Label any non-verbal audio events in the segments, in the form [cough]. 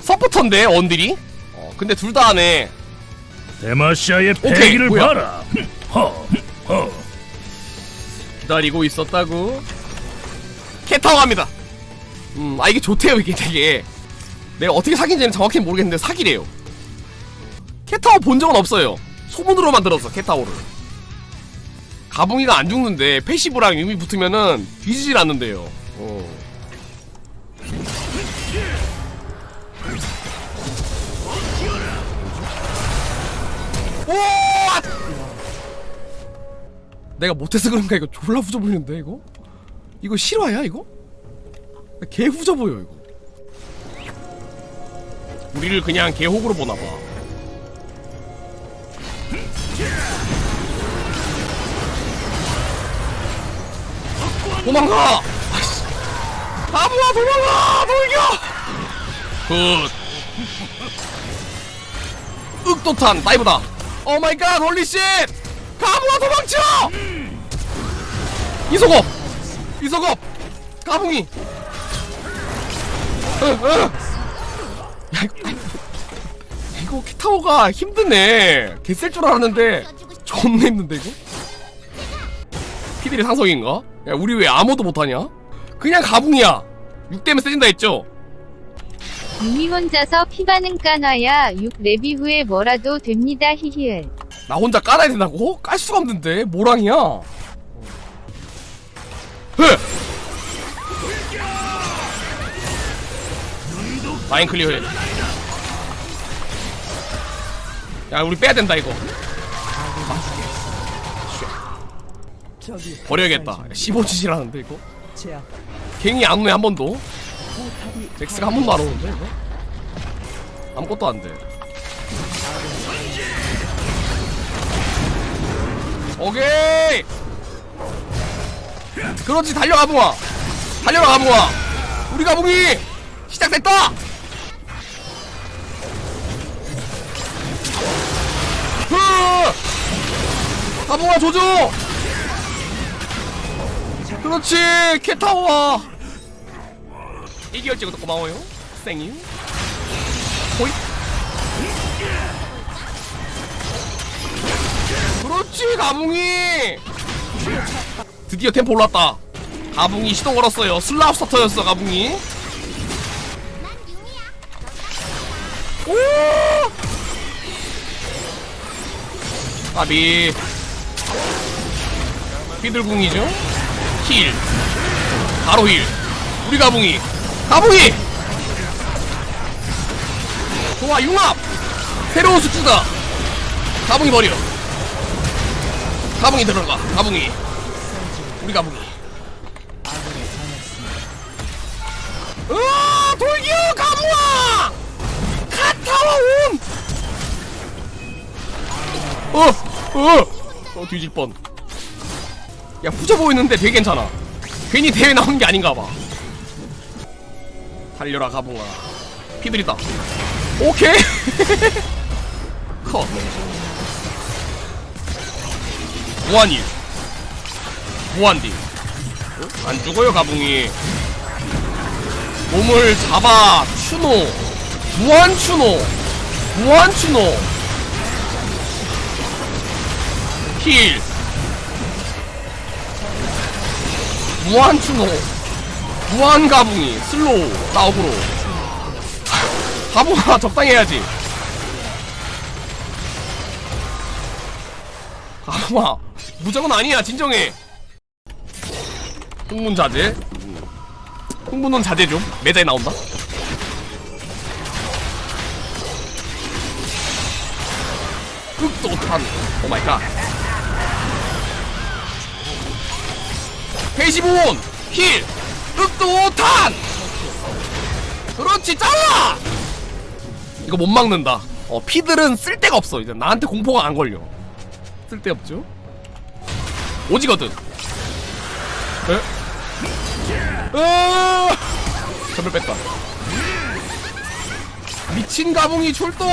서포터인데 원딜이? 어, 근데 둘 다 하네 데마시아의 오케이, 패기를 뭐야? 봐라. 허, 허. 기다리고 있었다고 캣타워 합니다 음, 아 이게 좋대요 이게 되게 내가 어떻게 사귄지는 정확히 모르겠는데 사기래요 캣타워 본 적은 없어요 소문으로만 들었어 캣타워를 가붕이가 안 죽는데 패시브랑 유미 붙으면은 뒤지질 않는데요 어. 내가 못해서 그런가 이거 졸라 후져 보이는데 이거? 이거 실화야 이거? 개 후져 보여 이거 우리를 그냥 개호구로 보나 봐 도망가! 아이씨. 바보야 도망가! 돌겨! 굿 윽도탄 다이브다 오마이갓 홀리쉣 가붕아 도망쳐 이소겁 이소겁 으. 야, 이거, 이거 키타오가 힘드네 개셀 줄 알았는데 존나 힘든데 이거 피들이 상성인가? 야 우리 왜 아무도 못하냐? 그냥 가붕이야 6대면 세진다 했죠? 유미 혼자서 피바는 까놔야 6 레비 후에 뭐라도 됩니다 히히을 나 혼자 깔아야 된다고? 깔 수가 없는데 모랑이야. 흐! 라인 클리어 해. 야 우리 빼야 된다 이거. 버려야겠다. 15짓이라는데 이거. 갱이 안 오네 한 번도. 잭스가 한 번도 안 오는데 이거. 아무것도 안 돼. 오케이 그렇지 달려 가 붕아 달려라 가붕아 우리 가붕이 시작됐다 흐 가붕아 조져 그렇지 캣타워 이기열 찍어도 고마워요. 생유 호잇. 그렇지 가붕이. 드디어 템포 올랐다. 가붕이 시동 걸었어요. 슬라우 스타터였어 가붕이. 오! 아비. 휘들궁이죠 힐. 바로 힐. 우리 가붕이. 가붕이! 좋아 융합! 새로운 수주다. 가붕이 버려. 가붕이 들어가. 가붕이. 우리 가붕이. 으아 돌기어 가붕아! 카타와 온 어! 어! 어 뒤질 뻔 야 후져 보이는데 되게 괜찮아. 괜히 대회 나온 게 아닌가 봐. 달려라 가붕아. 피들이다. 오케이. [laughs] 컷. 무한일 무한딜 어? 안 죽어요 가붕이. 몸을 잡아 추노. 무한 추노. 무한 추노. 힐 무한 추노. 무한 가붕이 슬로우 나오브로. 가붕아 적당히 해야지. 가붕아 무적은 아니야 진정해. 흥분 자제. 흥분은 자제 좀. 매자에 나온다. 흑도탄. 오마이갓 페이시본 힐 흑도탄! 그렇지 잘라! 이거 못 막는다. 어 피들은 쓸데가 없어. 이제 나한테 공포가 안 걸려. 쓸데없죠? 오지거든. 에? 으! 전멸 뺐다. 미친 가붕이 출동!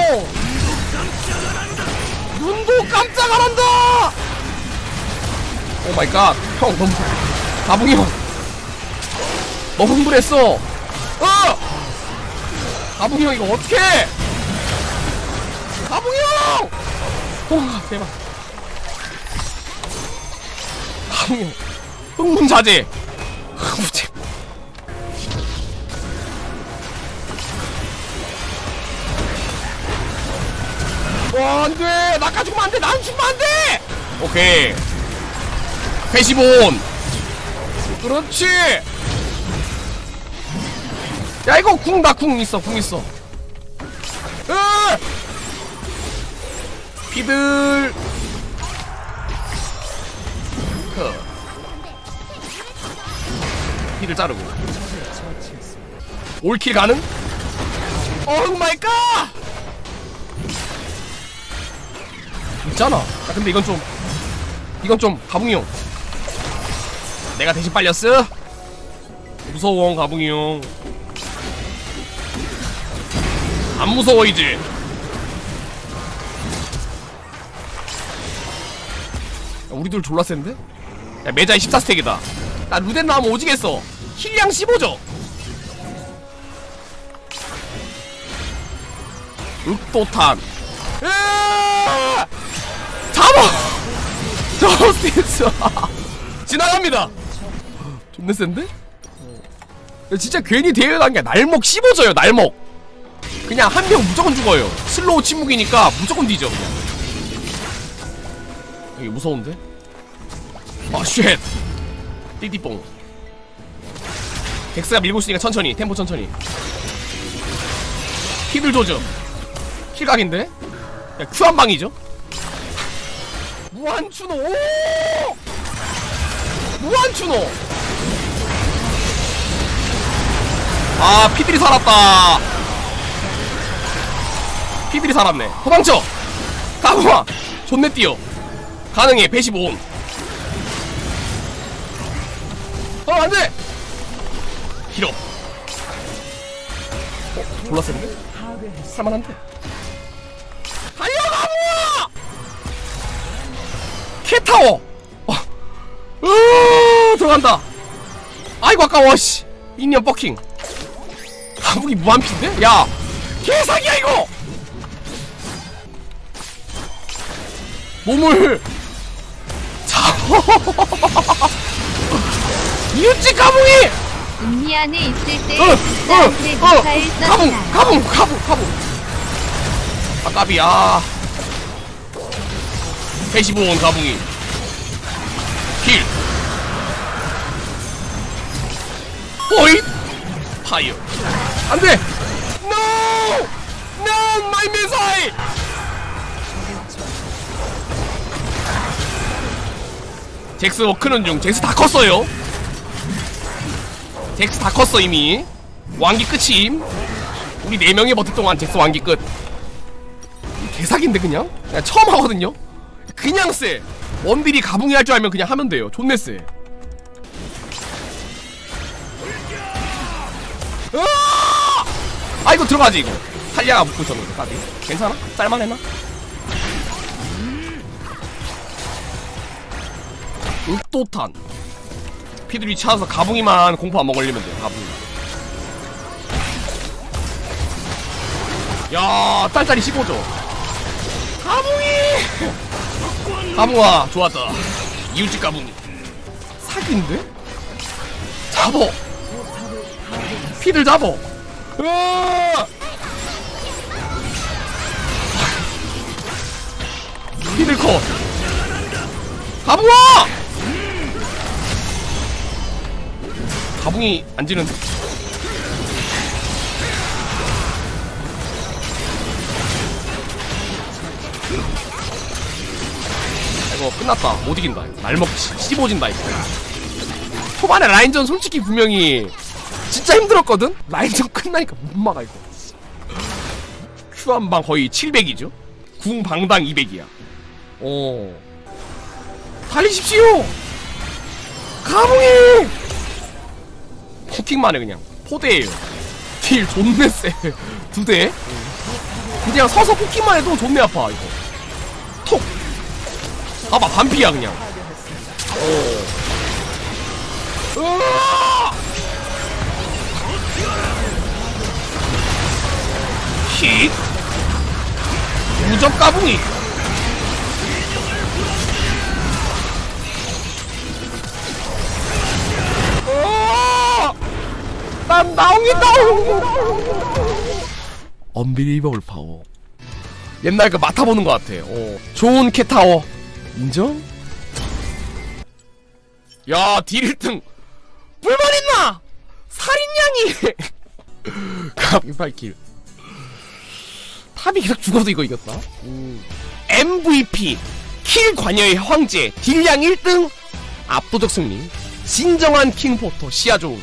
눈도 깜짝 안 한다! 오 마이 갓형 너무 가붕이 형. 어 흥분했어. 어! 가붕이 형 이거 어떡해? 가붕이 형 와 대박. 가붕이 형. 흥분 자제. 무지 와 안 돼. 나까지 죽으면 안 돼. 난 죽으면 안 돼. 오케이. 페시본 그렇지. 야 이거 궁 나 궁 있어 궁 있어. 으! 피들. 그 피들 자르고. 올킬 가능? 오 마이 갓! 있잖아. 야 근데 이건 좀 이건 좀 가붕이 형 내가 대신 빨렸어? 무서워 가붕이 형 안 무서워 이제 야, 우리들 졸라 센데? 야 매자이 14스택이다 나 루덴 나오면 오지겠어 힐량 15죠 윽도탄 으아! 잡아! [laughs] 저스티스 [laughs] 지나갑니다 존나 센데? 야, 진짜 괜히 대회 단게 날먹 씹어져요 날먹 그냥 한 명 무조건 죽어요 슬로우 침묵이니까 무조건 뒤져 그냥 이게 무서운데? 아쉣 띠띠뽕 덱스가 밀고 있으니까 천천히 템포 천천히 힐들 조져 킬각인데? 야큐한 방이죠? 무한추노 오! 무한추노 아 피들이 살았다. 피들이 살았네. 도망쳐! 가보마 존내 뛰어. 가능해 115온 어 안돼! 길어. 어 졸라 센데? 살만한데? 달려가보마 캣타워! 어. 으 들어간다 아이고 아까워 씨. 미니언 버킹. 가북이 무한피인데? 야 개사기야 이거! 몸을 잡어 [laughs] 이웃집 가붕이! 음미 안에 있을 때 어, 미사일 가붕 썼다. 가붕 가붕 가붕 아까비야. 115원 가붕이 호잇 파이어. 안돼. NO! NO! 마이 미사일 잭스 워크는 중. 잭스 다 컸어요. 잭스 다 컸어 이미. 왕기 끝임. 우리 네 명이 버틸 동안 잭스 왕기 끝. 개사기인데 그냥? 그냥 처음 하거든요? 그냥 쎄. 원딜이 가붕이 할 줄 알면 그냥 하면 돼요. 존내 쎄 으아! 아 이거 들어가지 이거. 탈리아가 묶고 있었는데 까비. 괜찮아? 짤만했나? 윽도탄. 피들이 차서 가붕이만 공포 안 먹으려면 돼요 가붕이. 야 딸딸이 15죠. 가붕이! 가붕아 좋았다. 이웃집 가붕이. 사기인데? 잡어 피들 잡어! 피들 커 가붕아! 가붕이 안 지는데 이거 끝났다. 못 이긴다. 날먹 씹어진다 이거. 초반에 라인전 솔직히 분명히 진짜 힘들었거든? 라인전 끝나니까 못 막아 이거. 큐 한 방 거의 700이죠? 궁 방당 200이야. 어. 달리십시오! 가봉이 포킹만 해 그냥. 포대예요. 딜 존내 세두 [laughs] 대. 그냥 서서 포킹만 해도 존내 아파 이거. 톡! 봐봐 반피야 그냥. 어. 으아! 킥 무적 까붕이 어! 난 나옹이다 언비리버블 파워 옛날 그 맡아보는 것 같아 어. 좋은 캣타워 인정? 야, 딜 1등. 불만 있나? 살인양이. [laughs] 갑이 8킬. 탑이 계속 죽어도 이거 이겼다. 음. MVP. 킬 관여의 황제. 딜량 1등. 압도적 승리. 진정한 킹포터. 시야 좋은.